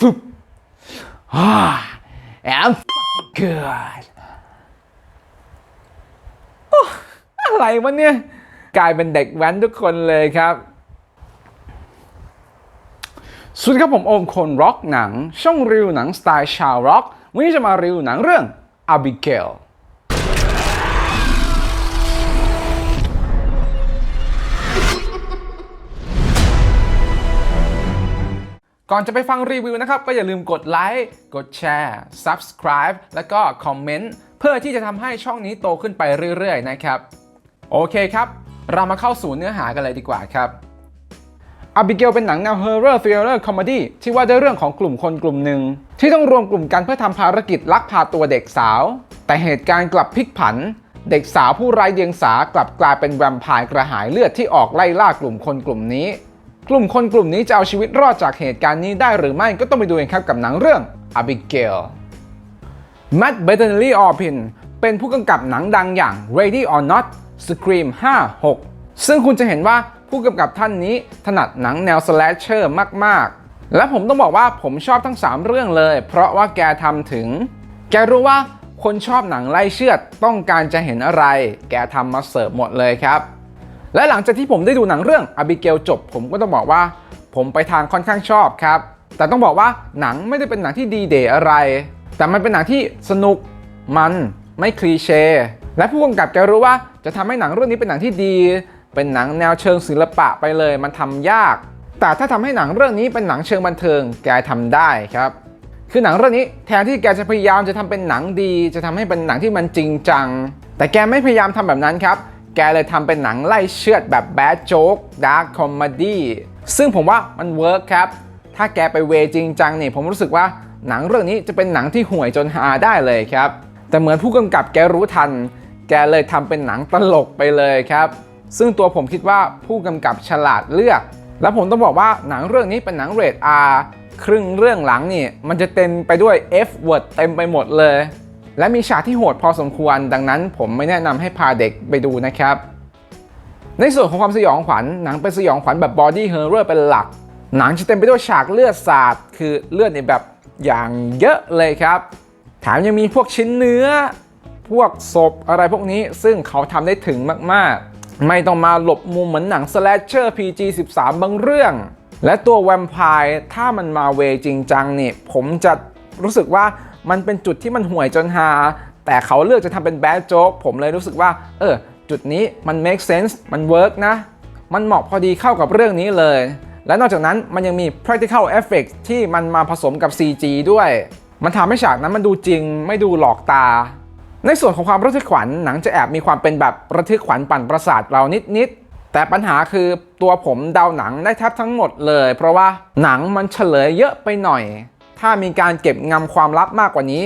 ฟึบฮ่า I'm good โอ้อะไรวะเนี่ย กลายเป็นเด็กแว้นทุกคนเลยครับสวัสดีครับผมโอมคนร็อกหนัง ช่องรีวิวหนังสไตล์ชาวร็อก วันนี้จะมารีวิวหนังเรื่อง Abigail ก่อนจะไปฟังรีวิวนะครับ ก็อย่าลืมกดไลค์กดแชร์ Subscribe แล้วก็คอมเมนต์เพื่อที่จะทำให้ช่องนี้โตขึ้นไปเรื่อยๆนะครับ โอเคครับ เรามาเข้าสู่เนื้อหากันเลยดีกว่าครับ Abigail เป็นหนังแนว Horror Thriller Comedy ที่ว่าด้วยเรื่องของกลุ่มคนกลุ่มหนึ่ง ที่ต้องรวมกลุ่มกันเพื่อทำภารกิจลักพาตัวเด็กสาว แต่เหตุการณ์กลับพลิกผัน เด็กสาวผู้ไร้เดียงสากลับกลายเป็นแวมไพร์กระหายเลือดที่ออกไล่ล่ากลุ่มคนกลุ่มนี้ กลุ่มคนกลุ่มนี้จะเอาชีวิตรอดจากเหตุการณ์นี้ได้หรือไม่ก็ต้องไปดูกันครับกับหนังเรื่อง Abigail แมตต์เบเทนลีออพินเป็นผู้กำกับหนังดังอย่าง Ready or Not Scream 5 6 ซึ่งคุณจะเห็นว่าผู้กำกับท่านนี้ถนัดหนังแนว slasher มาก ๆ และผมต้องบอกว่าผมชอบทั้ง 3 เรื่องเลย เพราะว่าแกทำถึง แกรู้ว่าคนชอบหนังไล่เชือดต้องการจะเห็นอะไร แกทำมาเสิร์ฟหมดเลยครับ และหลังจากที่ผมได้ดูหนังเรื่อง Abigail จบ ผมก็ต้องบอกว่า ผมไปทางค่อนข้างชอบครับ แต่ต้องบอกว่าหนังไม่ได้เป็นหนังที่ดีเดย์อะไร แต่มันเป็นหนังที่สนุกมันไม่คลีเช่และผู้กำกับแกรู้ว่าจะทำให้หนังเรื่องนี้เป็นหนังที่ดี เป็นหนังแนวเชิงศิลปะไปเลย มันทำยาก แต่ถ้าทำให้หนังเรื่องนี้เป็นหนังเชิงบันเทิง แกทำได้ครับ คือหนังเรื่องนี้แทนที่แกจะพยายามจะทำเป็นหนังดี จะทำให้เป็นหนังที่มันจริงจัง แต่แกไม่พยายามทำแบบนั้นครับ แกเลยทำเป็นหนังไล่เชือดแบบแบดโจ๊กดาร์คคอมดี้ซึ่งผมว่ามันเวิร์กครับ ถ้าแกไปเวจริงจังเนี่ยผมรู้สึกว่าหนังเรื่องนี้จะเป็นหนังที่ห่วยจนหาได้เลยครับ แต่เหมือนผู้กำกับแกรู้ทัน แกเลยทำเป็นหนังตลกไปเลยครับ ซึ่งตัวผมคิดว่าผู้กำกับฉลาดเลือก และผมต้องบอกว่าหนังเรื่องนี้เป็นหนังเรท R ครึ่งเรื่องหลังนี่มันจะเต็มไปด้วย F word เต็มไปหมดเลย และมีฉากที่โหดพอสมควร ดังนั้นผมไม่แนะนำให้พาเด็กไปดูนะครับ ในส่วนของความสยองขวัญหนังเป็นสยองขวัญแบบ body horror เป็นหลัก หนังจะเต็มไปด้วยฉากเลือดสาดคือเลือดในแบบอย่างเยอะเลยครับ แถมยังมีพวกชิ้นเนื้อ พวกศพอะไรพวกนี้ซึ่งเขาทำได้ถึงมากๆ ไม่ต้องมาหลบมุมเหมือนหนัง slasher PG 13 บางเรื่องและตัวแวมไพร์ถ้ามันมาเวจริงจังนี่ผมจะรู้สึกว่า มันเป็นจุดที่มันห่วยจนหาแต่เขาเลือกจะทำเป็นแบดโจ๊กผมเลยรู้สึกว่า เออ จุดนี้มัน make sense มัน work นะ มันเหมาะพอดีเข้ากับเรื่องนี้เลย และนอกจากนั้นมันยังมี practical effect ที่มันมาผสมกับ CG ด้วย มันทำให้ฉากนั้นมันดูจริง ไม่ดูหลอกตา ในส่วนของความระทึกขวัญหนังจะแอบมีความเป็นแบบระทึกขวัญปั่นประสาทเรานิดๆแต่ปัญหาคือตัวผมเดาหนังได้แทบทั้งหมดเลย เพราะว่าหนังมันเฉลยเยอะไปหน่อย ถ้ามีการเก็บงำความลับมากกว่านี้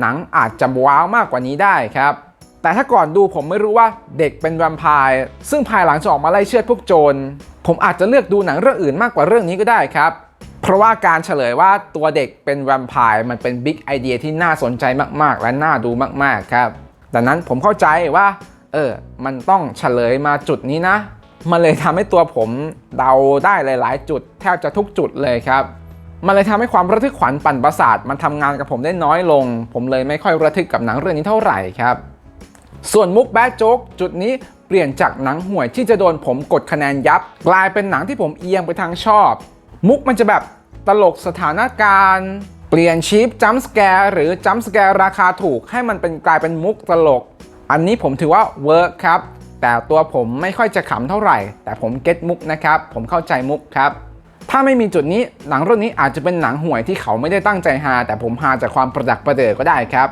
หนังอาจจะว้าวมากกว่านี้ได้ครับ แต่ถ้าก่อนดูผมไม่รู้ว่าเด็กเป็นแวมไพร์ซึ่งภายหลังจะออกมาไล่เชือดพวกโจรผมอาจจะเลือกดูหนังเรื่องอื่นมากกว่าเรื่องนี้ก็ได้ครับเพราะว่าการเฉลยว่าตัวเด็กเป็นแวมไพร์มันเป็นบิ๊กไอเดียที่น่าสนใจมากๆ และน่าดูมากๆครับ ดังนั้นผมเข้าใจว่า เออ มันต้องเฉลยมาจุดนี้นะ มันเลยทำให้ตัวผมเดาได้หลาย ๆ จุด แทบจะทุกจุดเลยครับ มันเลยทำให้ความระทึกขวัญปั่นประสาทมันทำงานกับผมได้น้อยลง ผมเลยไม่ค่อยระทึกกับหนังเรื่องนี้เท่าไหร่ครับ ส่วนมุกแบดโจ๊กจุดนี้เปลี่ยนจากหนังห่วยที่จะโดนผมกดคะแนนยับ กลายเป็นหนังที่ผมเอียงไปทางชอบ มุกมันจะแบบตลกสถานการณ์ เปลี่ยนชีพจัมส์แกร์หรือจัมส์สแกร์ราคาถูกให้มันเป็นกลายเป็นมุกตลก อันนี้ผมถือว่าเวิร์กครับแต่ตัวผมไม่ค่อยจะขำเท่าไหร่ แต่ผมเก็ตมุกนะครับ ผมเข้าใจมุกครับ ถ้าไม่มีจุดนี้หนังเรื่องนี้อาจจะเป็นหนังห่วยที่เขาไม่ได้ตั้งใจฮาแต่ผมฮาจากความประดักประเดิก็ได้ครับ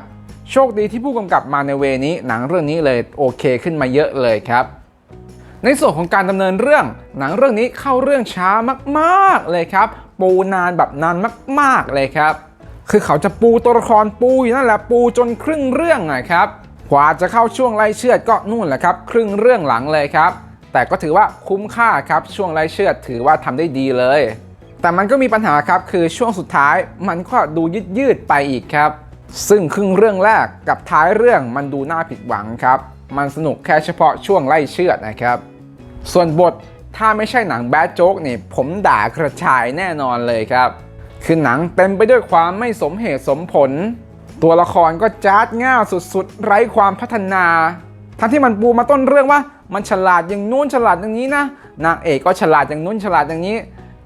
โชคดีที่ผู้กำกับมาในเวนี้หนังเรื่องนี้เลยโอเคขึ้นมาเยอะเลยครับในส่วนของการดำเนินเรื่อง หนังเรื่องนี้เข้าเรื่องช้ามากๆเลยครับ ปูนานแบบนานมาก ๆเลยครับ คือเขาจะปูตัวละครปูอยู่นั่นแหละปูจนครึ่งเรื่องนะครับกว่าจะเข้าช่วงไล่เชือดก็นู่นแหละครับ ครึ่งเรื่องหลังเลยครับ แต่ก็ถือว่าคุ้มค่าครับช่วงไล่เชือดถือว่าทำได้ดีเลย แต่มันก็มีปัญหาครับคือช่วงสุดท้ายมันก็ดูยืดยืดไปอีกครับ ซึ่งครึ่งเรื่องแรกกับท้ายเรื่องมันดูน่าผิดหวังครับ มันสนุกแค่เฉพาะช่วงไล่เชือดนะครับ ส่วนบทถ้าไม่ใช่หนังแบดโจ๊กเนี่ยผมด่ากระชายแน่นอนเลยครับ คือหนังเต็มไปด้วยความไม่สมเหตุสมผล ตัวละครก็จาดง่าวสุดๆ ไร้ความพัฒนา ทั้งที่มันปูมาต้นเรื่องว่า มันฉลาดอย่างนู้นฉลาดอย่างนี้นะนางเอกก็ฉลาดอย่างนู้นฉลาดอย่างนี้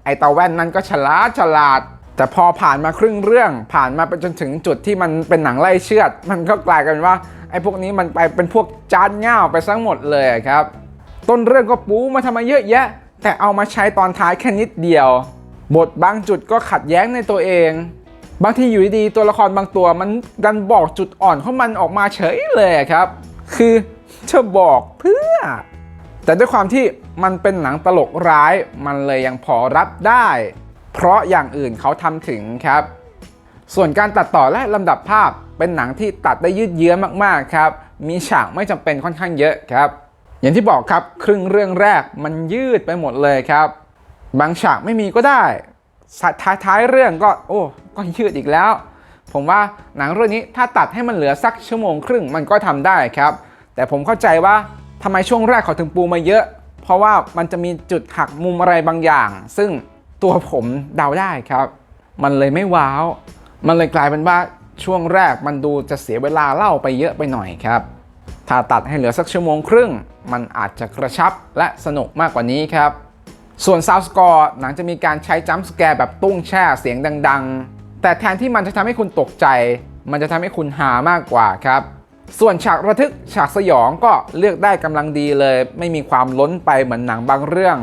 ไอตาแว่นนั้นก็ฉลาดฉลาด แต่พอผ่านมาครึ่งเรื่อง ผ่านมาไปจนถึงจุดที่มันเป็นหนังไล่เชือด มันก็กลายกันว่าไอพวกนี้มันไปเป็นพวกจานง่าวไปทั้งหมดเลยครับ ต้นเรื่องก็ปูมาทำมาเยอะแยะ แต่เอามาใช้ตอนท้ายแค่นิดเดียว บทบางจุดก็ขัดแย้งในตัวเองบางทีอยู่ดีๆตัวละครบางตัวมันดันบอกจุดอ่อนของมันออกมาเฉยเลยครับ คือ จะบอกเพื่อ แต่ด้วยความที่มันเป็นหนังตลกร้ายมันเลยยังพอรับได้ เพราะอย่างอื่นเขาทำถึงครับ ส่วนการตัดต่อและลำดับภาพเป็นหนังที่ตัดได้ยืดเยื้อมากๆครับ มีฉากไม่จำเป็นค่อนข้างเยอะครับ อย่างที่บอกครับครึ่งเรื่องแรกมันยืดไปหมดเลยครับ บางฉากไม่มีก็ได้ท้ายท้ายๆเรื่องก็โอ้ก็ยืดอีกแล้ว ผมว่าหนังเรื่องนี้ถ้าตัดให้มันเหลือสักชั่วโมงครึ่งมันก็ทำได้ครับ แต่ผมเข้าใจว่าทำไมช่วงแรกเขาถึงปูมาเยอะ เพราะว่ามันจะมีจุดหักมุมอะไรบางอย่าง ซึ่งตัวผมเดาได้ครับ มันเลยไม่ว้าว มันเลยกลายเป็นว่าช่วงแรกมันดูจะเสียเวลาเล่าไปเยอะไปหน่อยครับ ถ้าตัดให้เหลือสักชั่วโมงครึ่ง มันอาจจะกระชับและสนุกมากกว่านี้ครับ ส่วนซาวสกอร์หนังจะมีการใช้จัมป์สแกร์แบบตุ้งแช่เสียงดัง ๆ แต่แทนที่มันจะทำให้คุณตกใจ มันจะทำให้คุณหามากกว่าครับ ส่วนฉากระทึกฉากสยองก็เลือกได้กำลังดีเลย ไม่มีความล้นไปเหมือนหนังบางเรื่อง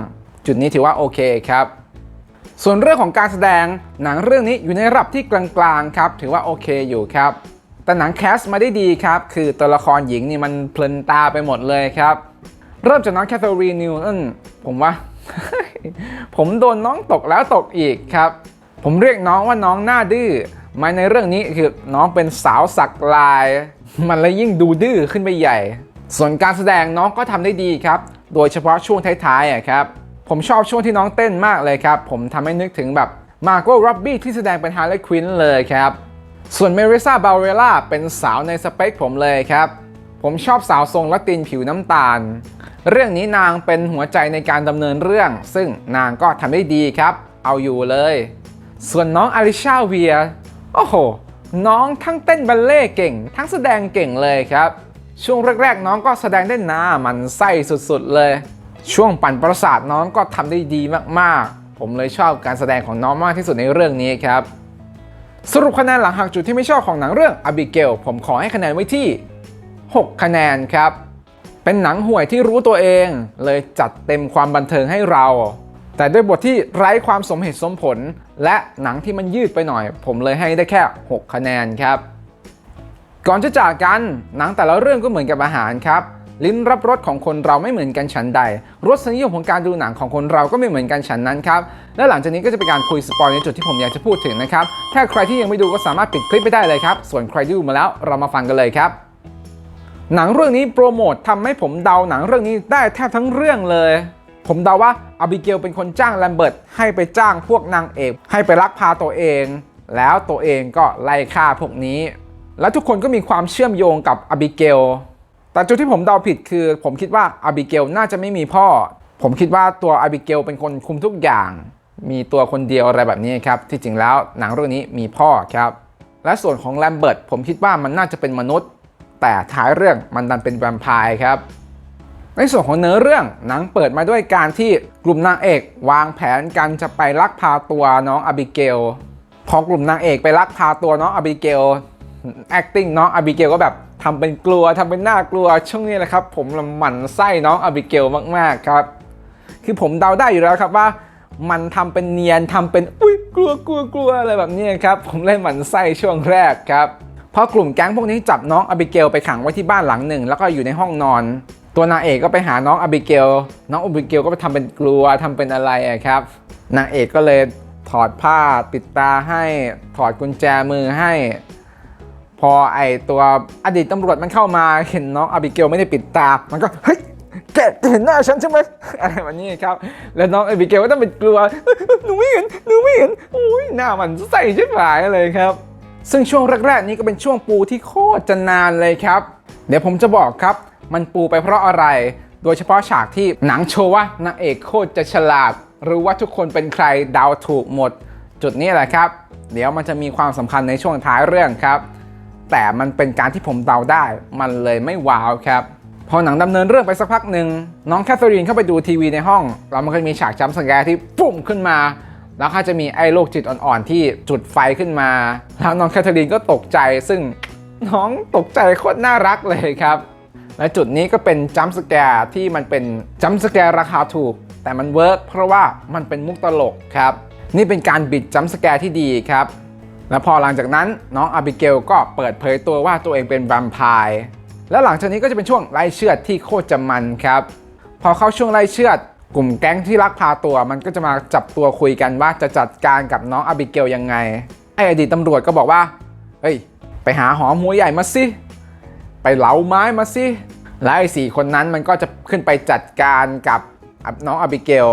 จุดนี้ถือว่าโอเคครับส่วนเรื่องของการแสดงหนังเรื่องนี้อยู่ในระดับที่กลางๆครับ ถือว่าโอเคอยู่ครับ แต่หนังแคสมาได้ดีครับ คือตัวละครหญิงนี่มันเพลินตาไปหมดเลยครับ เริ่มจากน้องแคทเธอรีนนิวตันผมว่า ผมโดนน้องตกแล้วตกอีกครับ ผมเรียกน้องว่าน้องหน้าดื้อมาในเรื่องนี้คือน้องเป็นสาวสักลาย มันเลยยิ่งดูดื้อขึ้นไปใหญ่ ส่วนการแสดงน้องก็ทำได้ดีครับ โดยเฉพาะช่วงท้ายๆอะครับผมชอบช่วงที่น้องเต้นมากเลยครับ ผมทำให้นึกถึงแบบมาโก้ร็อบบี้ที่แสดงเป็นฮาร์เลควินเลยครับ ส่วนเมริซาบาเวล่าเป็นสาวในสเปคผมเลยครับ ผมชอบสาวทรงละตินผิวน้ำตาล เรื่องนี้นางเป็นหัวใจในการดำเนินเรื่อง ซึ่งนางก็ทำได้ดีครับ เอาอยู่เลย ส่วนน้องอลิชาเวีย โอ้โห น้องทั้งเต้นบัลเล่เก่ง ทั้งแสดงเก่งเลยครับ ช่วงแรกๆ น้องก็แสดงได้นามันไส้สุดๆเลย ช่วงปั่นประสาทน้องก็ทำได้ดีมากๆ ผมเลยชอบการแสดงของน้องมากที่สุดในเรื่องนี้ครับ สรุปคะแนนหลังหักจุดที่ไม่ชอบของหนังเรื่อง Abigail ผมขอให้คะแนนไว้ที่ 6 คะแนนครับ เป็นหนังห่วยที่รู้ตัวเอง เลยจัดเต็มความบันเทิงให้เรา แต่ด้วยบทที่ไร้ความสมเหตุสมผล และหนังที่มันยืดไปหน่อย ผมเลยให้ได้แค่ 6 คะแนนครับ ก่อนจะจากกันหนังแต่ละเรื่องก็เหมือนกับอาหารครับลิ้นรับรสของคนเราไม่เหมือนกันฉันใด รสนิยมของการดูหนังของคนเราก็ไม่เหมือนกันฉันนั้นครับ และหลังจากนี้ก็จะเป็นการคุยสปอยในจุดที่ผมอยากจะพูดถึงนะครับ ถ้าใครที่ยังไม่ดูก็สามารถปิดคลิปไปได้เลยครับ ส่วนใครที่ดูมาแล้วเรามาฟังกันเลยครับ หนังเรื่องนี้โปรโมททำให้ผมเดาหนังเรื่องนี้ได้แทบทั้งเรื่องเลย ผมเดาว่าอบิเกลเป็นคนจ้างแลมเบิร์ตให้ไปจ้างพวกนางเอก ให้ไปลักพาตัวเอง แล้วตัวเองก็ไล่ฆ่าพวกนี้ และทุกคนก็มีความเชื่อมโยงกับอบิเกล แต่จุดที่ผมเดาผิดคือ ผมคิดว่าอบิเกลน่าจะไม่มีพ่อ ผมคิดว่าตัวอบิเกลเป็นคนคุมทุกอย่าง มีตัวคนเดียวอะไรแบบนี้ครับ ที่จริงแล้วหนังเรื่องนี้มีพ่อครับ และส่วนของแลมเบิร์ตผมคิดว่ามันน่าจะเป็นมนุษย์ แต่ท้ายเรื่องมันดันเป็นแวมไพร์ครับ ในส่วนของเนื้อเรื่องหนังเปิดมาด้วยการที่กลุ่มนางเอก วางแผนกันจะไปลักพาตัวน้องอบิเกล พอกลุ่มนางเอกไปลักพาตัวน้องอบิเกล acting น้องอบิเกลก็แบบทำเป็นกลัวทำเป็นน่ากลัวช่วงนี้แหละครับ ผมละหมั่นไส้น้องอบิเกลมากๆครับคือผมเดาได้อยู่แล้วครับว่ามันทำเป็นเนียนทำเป็นอุ้ยกลัวกลัวกลัวอะไรแบบนี้ครับ ผมเล่นหมันไส้ช่วงแรกครับพราะกลุ่มแก๊งพวกนี้จับน้องอบิเกลไปขังไว้ที่บ้านหลังหนึ่ง แล้วก็อยู่ในห้องนอน ตัวนางเอกก็ไปหาน้องอบิเกล น้องอบิเกลก็ไปทำเป็นกลัวทำเป็นอะไระครับ นางเอกก็เลยถอดผ้าปิดตาให้ถอดกุญแจมือให้ พอไอตัวอดีตตำรวจมันเข้ามาเห็นน้องอบิเกลไม่ได้ปิดตา มันก็เฮ้ยแกเห็นหน้าฉันใช่ไหมอะไรแบบนี้ครับ แล้วน้องอบิเกลก็ต้องเป็นกลัว หนูไม่เห็น หนูไม่เห็นโอ้ยหน้ามันใส่ชิบหายเลยครับ ซึ่งช่วงแรกๆนี้ก็เป็นช่วงปูที่โคตรจะนานเลยครับ เดี๋ยวผมจะบอกครับ มันปูไปเพราะอะไร โดยเฉพาะฉากที่หนังโชว์ว่านางเอกโคตรจะฉลาด รู้ว่าทุกคนเป็นใครเดาถูกหมด จุดนี้แหละครับ เดี๋ยวมันจะมีความสำคัญในช่วงท้ายเรื่องครับ แต่มันเป็นการที่ผมเดาได้ มันเลยไม่ว้าวครับพอหนังดำเนินเรื่องไปสักพักหนึ่งน้องแคทเธอรีนเข้าไปดูทีวีในห้อง แล้วมันก็มีฉากจัมป์สแกร์ที่ปุ้มขึ้นมา แล้วก็จะมีไอ้โรคจิตอ่อนๆ ที่จุดไฟขึ้นมา แล้วน้องแคทเธอรีนก็ตกใจซึ่งน้องตกใจโคตรน่ารักเลยครับ และจุดนี้ก็เป็นจัมป์สแกร์ที่มันเป็นจัมป์สแกร์ราคาถูก แต่มันเวิร์กเพราะว่ามันเป็นมุกตลกครับ นี่เป็นการบิดจัมป์สแกร์ที่ดีครับ และพอหลังจากนั้นน้องอาบิเกลก็เปิดเผยตัวว่าตัวเองเป็นแวมไพร์แล้วหลังจากนี้ก็จะเป็นช่วงไล่เชือดที่โคตรจะมันครับ พอเข้าช่วงไล่เชือดกลุ่มแก๊งที่ลักพาตัวมันก็จะมาจับตัวคุยกันว่าจะจัดการกับน้องอาบิเกลยังไง ไออดีตตำรวจก็บอกว่า เฮ้ย ไปหาหอมหัวใหญ่มาสิ ไปเหลาไม้มาสิและไอ้สี่คนนั้นมันก็จะขึ้นไปจัดการกับน้องอบิเกล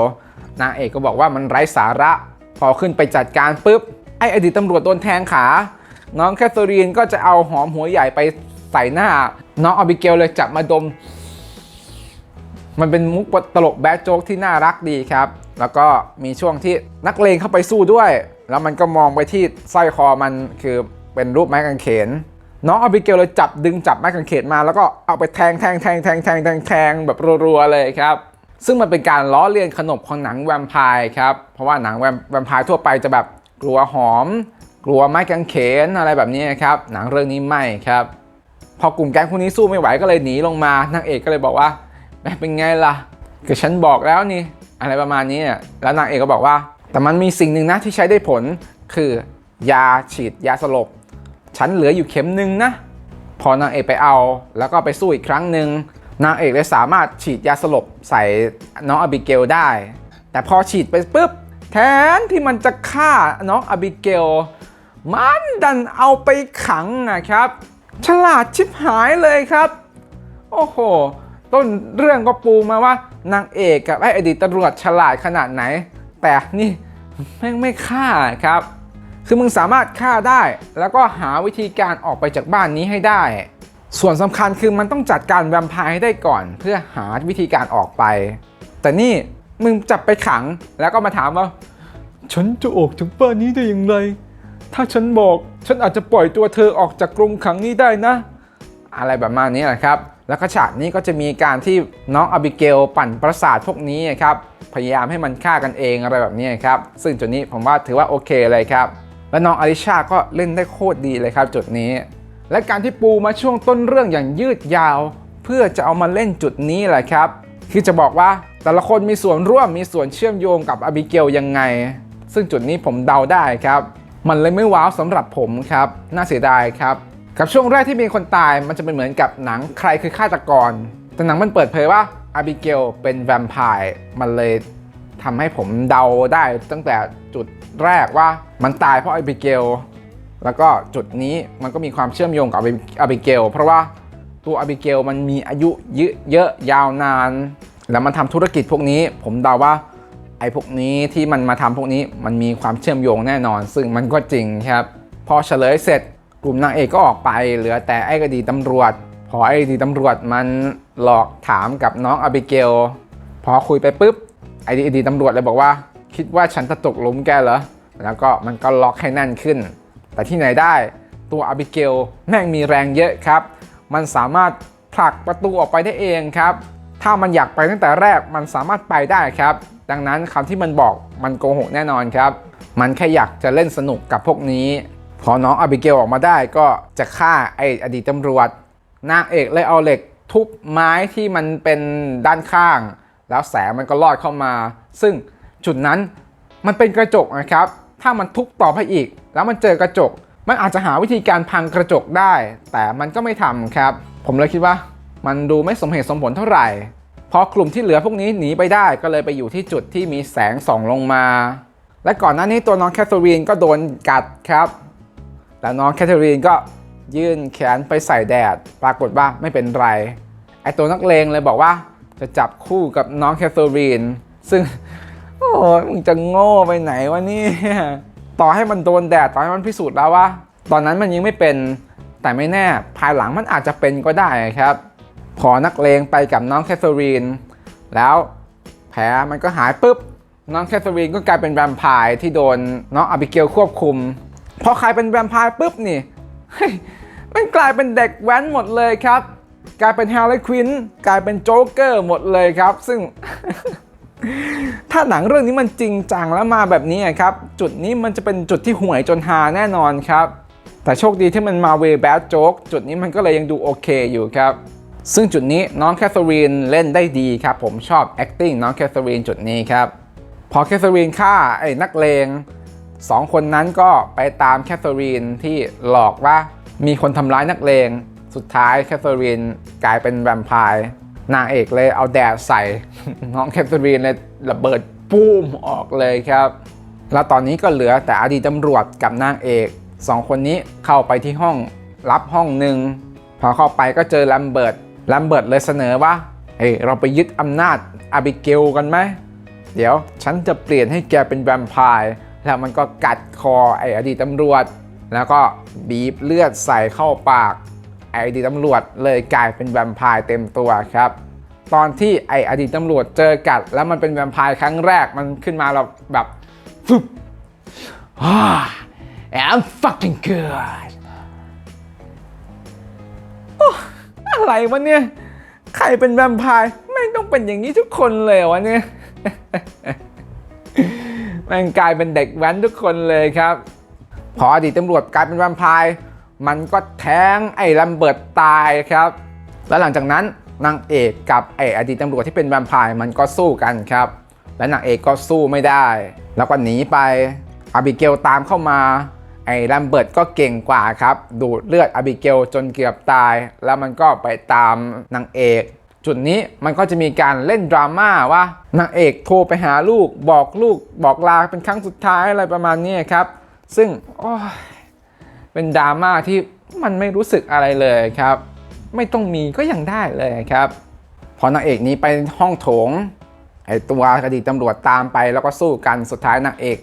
นางเอกก็บอกว่ามันไร้สาระ พอขึ้นไปจัดการปุ๊บไอ้อดีตตำรวจโดนแทงขา น้องแคทเธอรีนก็จะเอาหอมหัวใหญ่ไปใส่หน้า น้องอบิเกลเลยจับมาดม มันเป็นมุกตลกแบดโจ๊กที่น่ารักดีครับ แล้วก็มีช่วงที่นักเลงเข้าไปสู้ด้วย แล้วมันก็มองไปที่สร้อยคอมันคือเป็นรูปไม้กางเขน น้องอาบิเกลเลยจับดึงจับไม้กางเขนมาแล้วก็เอาไปแทงแทงแทงแทงแทงแทงแทงแบบรัวๆเลยครับ ซึ่งมันเป็นการล้อเลียนขนบของหนังแวมไพร์ครับ เพราะว่าหนังแวมแวมไพร์ทั่วไปจะแบบกลัวหอม กลัวไม้กางเขนอะไรแบบนี้ครับ หนังเรื่องนี้ไม่ครับ พอกลุ่มแก๊งพวกนี้สู้ไม่ไหวก็เลยหนีลงมานางเอกก็เลยบอกว่าแม่เป็นไงล่ะก็ฉันบอกแล้วนี่อะไรประมาณนี้แล้วนางเอกก็บอกว่า แต่มันมีสิ่งหนึ่งนะที่ใช้ได้ผลคือยาฉีดยาสลบ ฉันเหลืออยู่เข็มหนึ่งนะ พอนางเอกไปเอา แล้วก็ไปสู้อีกครั้งหนึ่งนางเอกเลยสามารถฉีดยาสลบใส่น้องอบิเกลได้ แต่พอฉีดไปปุ๊บแทนที่มันจะฆ่าน้องอบิเกล มันดันเอาไปขังนะครับ ฉลาดชิบหายเลยครับ โอ้โห ต้นเรื่องก็ปูมาว่านางเอกกับไอ้อดีตตำรวจฉลาดขนาดไหน แต่นี่แม่งไม่ฆ่าครับ คือมึงสามารถฆ่าได้ แล้วก็หาวิธีการออกไปจากบ้านนี้ให้ได้ ส่วนสำคัญคือมันต้องจัดการแวมไพร์ให้ได้ก่อน เพื่อหาวิธีการออกไป แต่นี่มึงจับไปขังแล้วก็มาถามว่า ฉันจะออกจากบ้านนี้ได้อย่างไร ถ้าฉันบอกฉันอาจจะปล่อยตัวเธอออกจากกรงขังนี้ได้นะ อะไรแบบมานี้แหละครับ แล้วก็ฉากนี้ก็จะมีการที่น้องอบิเกลปั่นประสาทพวกนี้ครับพยายามให้มันฆ่ากันเองอะไรแบบนี้ครับ ซึ่งจุดนี้ผมว่าถือว่าโอเคเลยครับ และน้องอลิชาก็เล่นได้โคตรดีเลยครับจุดนี้ และการที่ปูมาช่วงต้นเรื่องอย่างยืดยาว เพื่อจะเอามาเล่นจุดนี้แหละครับ คือจะบอกว่าแต่ละคนมีส่วนร่วมมีส่วนเชื่อมโยงกับอบิเกลยังไง ซึ่งจุดนี้ผมเดาได้ครับ มันเลยไม่ว้าวสำหรับผมครับ น่าเสียดายครับ กับช่วงแรกที่มีคนตายมันจะเป็นเหมือนกับหนังใครคือฆาตกร แต่หนังมันเปิดเผยว่าอาบิเกลเป็นแวมไพร์มันเลย ทำให้ผมเดาได้ตั้งแต่จุดแรกว่ามันตายเพราะอบิเกล แล้วก็จุดนี้มันก็มีความเชื่อมโยงกับอบิเกล เพราะว่าตัวอบิเกลมันมีอายุเยอะยาวนาน แล้วมันทำธุรกิจพวกนี้ ผมเดาว่าไอ้พวกนี้ที่มันมาทำพวกนี้มันมีความเชื่อมโยงแน่นอน ซึ่งมันก็จริงครับ พอเฉลยเสร็จกลุ่มนางเอกก็ออกไปเหลือแต่ไอ้กดีตำรวจ พอไอ้กดีตำรวจมันหลอกถามกับน้องอบิเกล พอคุยไปปุ๊บ ไอ้ดีตำรวจเลยบอกว่า คิดว่าฉันจะตกหลุมแกเหรอ แล้วก็มันก็ล็อกให้แน่นขึ้น แต่ที่ไหนได้ตัวอบิเกลแม่งมีแรงเยอะครับ มันสามารถผลักประตูออกไปได้เองครับ ถ้ามันอยากไปตั้งแต่แรกมันสามารถไปได้ครับ ดังนั้นคำที่มันบอกมันโกหกแน่นอนครับ มันแค่อยากจะเล่นสนุกกับพวกนี้ พอน้องอบิเกลออกมาได้ก็จะฆ่าไออดีตตำรวจนางเอกเลยเอาเหล็กทุบไม้ที่มันเป็นด้านข้าง แล้วแสงมันก็ลอดเข้ามา ซึ่งจุดนั้นมันเป็นกระจกนะครับ ถ้ามันทุบต่อไปอีก แล้วมันเจอกระจก มันอาจจะหาวิธีการพังกระจกได้ แต่มันก็ไม่ทำครับ ผมเลยคิดว่า มันดูไม่สมเหตุสมผลเท่าไหร่ พอกลุ่มที่เหลือพวกนี้หนีไปได้ก็เลยไปอยู่ที่จุดที่มีแสงส่องลงมา และก่อนหน้านี้ตัวน้องแคทเธอรีนก็โดนกัดครับ แล้วน้องแคทเธอรีนก็ยื่นแขนไปใส่แดด ปรากฏว่าไม่เป็นไร ไอตัวนักเลงเลยบอกว่า จะจับคู่กับน้องแคทเธอรีน ซึ่ง โอ้ยมึงจะโง่ไปไหนวะนี่ต่อให้มันโดนแดด ต่อให้มันพิสูจน์แล้วว่า ตอนนั้นมันยังไม่เป็น แต่ไม่แน่ ภายหลังมันอาจจะเป็นก็ได้ครับ พอนักเลงไปกับน้องแคทเธอรีน แล้วแผลมันก็หายปุ๊บ น้องแคทเธอรีนก็กลายเป็นแวมไพร์ที่โดนน้องอาบิเกลควบคุม พอใครเป็นแวมไพร์ปุ๊บนี่มันกลายเป็นเด็กแว้นหมดเลยครับ กลายเป็นแฮร์รี่ควินกลายเป็นโจ๊กเกอร์หมดเลยครับ ซึ่ง ถ้าหนังเรื่องนี้มันจริงจังแล้วมาแบบนี้ครับ จุดนี้มันจะเป็นจุดที่ห่วยจนฮาแน่นอนครับ แต่โชคดีที่มันมาเวแบดโจ๊กจุดนี้มันก็เลยยังดูโอเคอยู่ครับซึ่งจุดนี้น้องแคทเธอรีนเล่นได้ดีครับ ผมชอบ acting น้องแคทเธอรีนจุดนี้ครับ พอแคทเธอรีนฆ่าไอ้นักเลงสองคนนั้นก็ไปตามแคทเธอรีนที่หลอกว่ามีคนทำร้ายนักเลง สุดท้ายแคทเธอรีนกลายเป็นแวมไพร์นางเอกเลยเอาแดดใส่ น้องแคทเธอรีนเลยระเบิดปุ้มออกเลยครับ แล้วตอนนี้ก็เหลือแต่อดีตตำรวจกับนางเอกสองคนนี้เข้าไปที่ห้องรับห้องหนึ่งพอเข้าไปก็เจอแลมเบิร์ตแลมเบิร์ตเลยเสนอว่าเฮ้ยเราไปยึดอำนาจอาบิเกลกันไหมเดี๋ยวฉันจะเปลี่ยนให้แกเป็นแวมไพร์แล้วมันก็กัดคอไอ้อดีตตำรวจ แล้วก็บีบเลือดใส่เข้าปาก ไอ้อดีตตำรวจเลยกลายเป็นแวมไพร์เต็มตัวครับ ตอนที่ไอ้อดีตตำรวจเจอกัด แล้วมันเป็นแวมไพร์ครั้งแรกมันขึ้นมาเราแบบฟึบ Ah, I'm fucking good อะไรวะเนี่ย ใครเป็นแวมไพร์ไม่ต้องเป็นอย่างนี้ทุกคนเลยวะเนี่ยม่งกลายเป็นเด็กแว้นทุกคนเลยครับ พออดีตตำรวจกลายเป็นแวมไพร์ มันก็แทงไอ้ลัมเบิร์ตตายครับ แล้วหลังจากนั้นนางเอกกับไอ้อดีตตำรวจที่เป็นแวมไพร์มันก็สู้กันครับ และนางเอกก็สู้ไม่ได้ แล้วก็หนีไปอาบิเกลตามเข้ามา ไอ้ลัมเบิร์ตก็เก่งกว่าครับ ดูดเลือดอาบิเกลจนเกือบตาย แล้วมันก็ไปตามนางเอกจุดนี้มันก็จะมีการเล่นดราม่าว่านางเอกโทรไปหาลูกบอกลูกบอกลาเป็นครั้งสุดท้ายอะไรประมาณนี้ครับ ซึ่งโอ้ย เป็นดราม่าที่มันไม่รู้สึกอะไรเลยครับ ไม่ต้องมีก็ยังได้เลยครับ พอนางเอกนี้ไปห้องโถงไอตัวคดีตำรวจตามไปแล้วก็สู้กันสุดท้ายนางเอก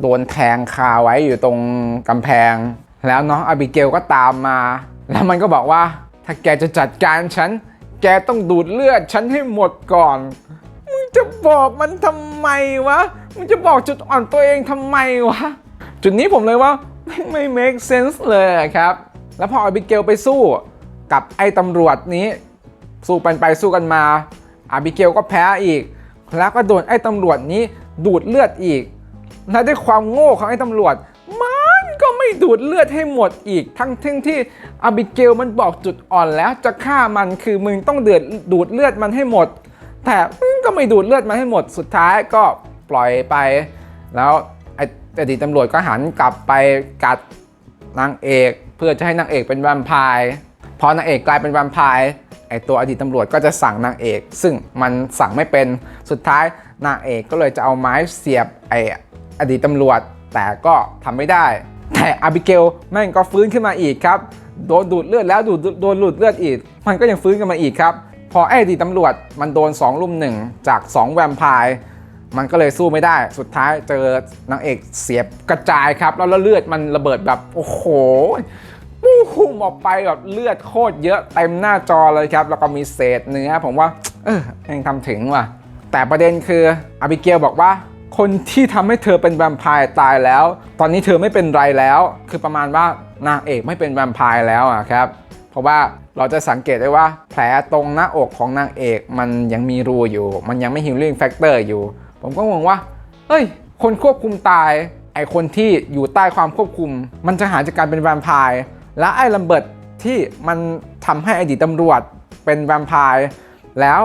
โดนแทงคาไว้อยู่ตรงกำแพง แล้วน้องอบิเกลก็ตามมา แล้วมันก็บอกว่า ถ้าแกจะจัดการฉัน แกต้องดูดเลือดฉันให้หมดก่อน มึงจะบอกมันทำไมวะ มึงจะบอกจุดอ่อนตัวเองทำไมวะ จุดนี้ผมเลยว่า ไม่ไม่ make sense เลยครับ แล้วพออาบิเกลไปสู้กับไอ้ตำรวจนี้ สู้กันไปสู้กันมาอาบิเกลก็แพ้อีก แล้วก็โดนไอ้ตำรวจนี้ดูดเลือดอีกและด้วยความโง่ของไอ้ตำรวจ มันก็ไม่ดูดเลือดให้หมดอีก ทั้งทั้งที่อาบิเกลมันบอกจุดอ่อนแล้วจะฆ่ามันคือมึงต้องเดือดดูดเลือดมันให้หมด แต่ก็ไม่ดูดเลือดมันให้หมดสุดท้ายก็ปล่อยไป แล้ว ไอ้อดีตตำรวจก็หันกลับไปกัดนางเอก เพื่อจะให้นางเอกเป็นแวมไพร์พอนางเอกกลายเป็นแวมไพร์ไอตัวอดีตตำรวจก็จะสั่งนางเอก ซึ่งมันสั่งไม่เป็นสุดท้ายนางเอกก็เลยจะเอาไม้เสียบไออดีตตำรวจ แต่ก็ทำไม่ได้ แต่อาบิเกลแม่งก็ฟื้นขึ้นมาอีกครับโดนดูดเลือดแล้วดูดโดนหลุดเลือดอีก มันก็ยังฟื้นกันมาอีกครับ พอไอ้อดีตตำรวจมันโดน2รุ่มหนึ่งจาก 2 แวมไพร์ มันก็เลยสู้ไม่ได้ สุดท้ายเจอนางเอกเสียบกระจายครับ แล้วเลือดมันระเบิดแบบ โอ้โหปูหุ่มออกไปแบบเลือดโคตรเยอะเต็มหน้าจอเลยครับ แล้วก็มีเศษเนื้อผมว่า เออยังทำถึงว่ะ แต่ประเด็นคืออาบิเกลบอกว่าคนที่ทำให้เธอเป็นแวมไพร์ตายแล้ว ตอนนี้เธอไม่เป็นไรแล้ว คือประมาณว่านางเอกไม่เป็นแวมไพร์แล้วอะครับ เพราะว่าเราจะสังเกตได้ว่าแผลตรงหน้าอกของนางเอกมันยังมีรูอยู่ มันยังไม่ฮิลลิ่งแฟกเตอร์อยู่ ผมก็งงว่าเฮ้ย คนควบคุมตาย ไอคนที่อยู่ใต้ความควบคุม มันจะหายจากการเป็นแวมไพร์และไอ้ลัมเบิร์ตที่มันทำให้อดีตตำรวจเป็นแวมไพร์แล้ว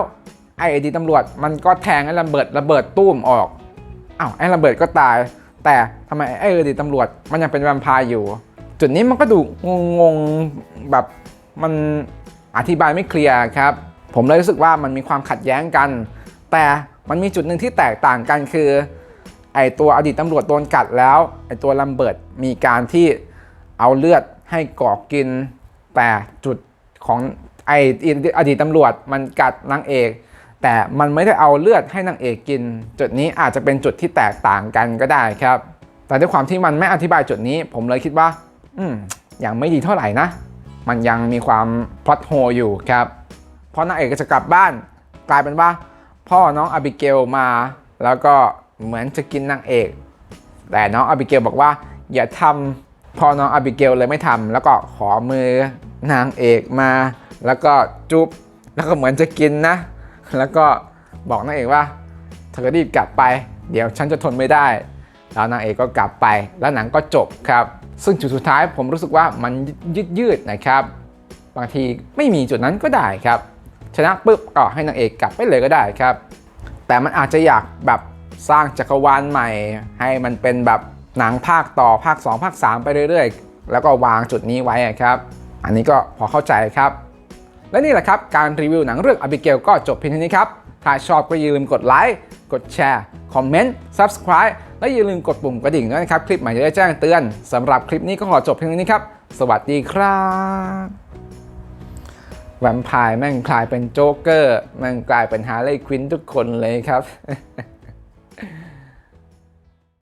ไอ้อดีตตำรวจมันก็แทงไอ้ลัมเบิร์ตระเบิดตุ้มออกอ้าวไอ้ระเบิดก็ตาย แต่ทำไมไอ้อดีตตำรวจมันยังเป็นแวมไพร์อยู่ จุดนี้มันก็ดูงงๆแบบมันอธิบายไม่เคลียร์ครับ ผมเลยรู้สึกว่ามันมีความขัดแย้งกัน แต่ มันมีจุดหนึ่งที่แตกต่างกันคือไอตัวอดีตตำรวจโดนกัดแล้วไอตัวลัมเบิร์ตมีการที่เอาเลือดให้กอกกิน แต่จุดของไออดีตตำรวจมันกัดนางเอก แต่มันไม่ได้เอาเลือดให้นางเอกกิน จุดนี้อาจจะเป็นจุดที่แตกต่างกันก็ได้ครับ แต่ด้วยความที่มันไม่อธิบายจุดนี้ ผมเลยคิดว่า อืมยังไม่ดีเท่าไหร่นะ มันยังมีความพล็อตโฮอยู่ครับเพราะนางเอกก็จะกลับบ้าน กลายเป็นว่า พ่อน้องอบิเกลมา แล้วก็เหมือนจะกินนางเอก แต่น้องอบิเกลบอกว่า อย่าทำพ่อน้องอบิเกลเลยไม่ทำแล้วก็ขอมือนางเอกมา แล้วก็จุ๊บแล้วก็เหมือนจะกินนะ แล้วก็บอกนางเอกว่าเธอรีบกลับไป เดี๋ยวฉันจะทนไม่ได้ แล้วนางเอกก็กลับไป แล้วหนังก็จบครับ ซึ่งจุดสุดท้ายผมรู้สึกว่ามันยืดยืดๆนะครับ บางทีไม่มีจุดนั้นก็ได้ครับ ชนะปุ๊บก็ให้นางเอกกลับไปเลยก็ได้ครับ แต่มันอาจจะอยากแบบสร้างจักรวาลใหม่ ให้มันเป็นแบบหนังภาคต่อภาค 2 ภาค 3 ไปเรื่อยๆ แล้วก็วางจุดนี้ไว้ครับ อันนี้ก็พอเข้าใจครับ และนี่แหละครับ การรีวิวหนังเรื่อง Abigail ก็จบเพียงเท่านี้ครับ ถ้าชอบก็อย่าลืมกดไลค์กดแชร์ คอมเมนต์ Subscribe และอย่าลืมกดปุ่มกระดิ่งด้วยนะครับ คลิปใหม่จะได้แจ้งเตือนสำหรับคลิปนี้ก็ขอจบเพียงเท่านี้ครับ สวัสดีครับ วมไพร์แม่งกลายเป็นโจ๊กเกอร์แม่งกลายเป็นฮาร์เลย์ควินทุกคนเลยครับ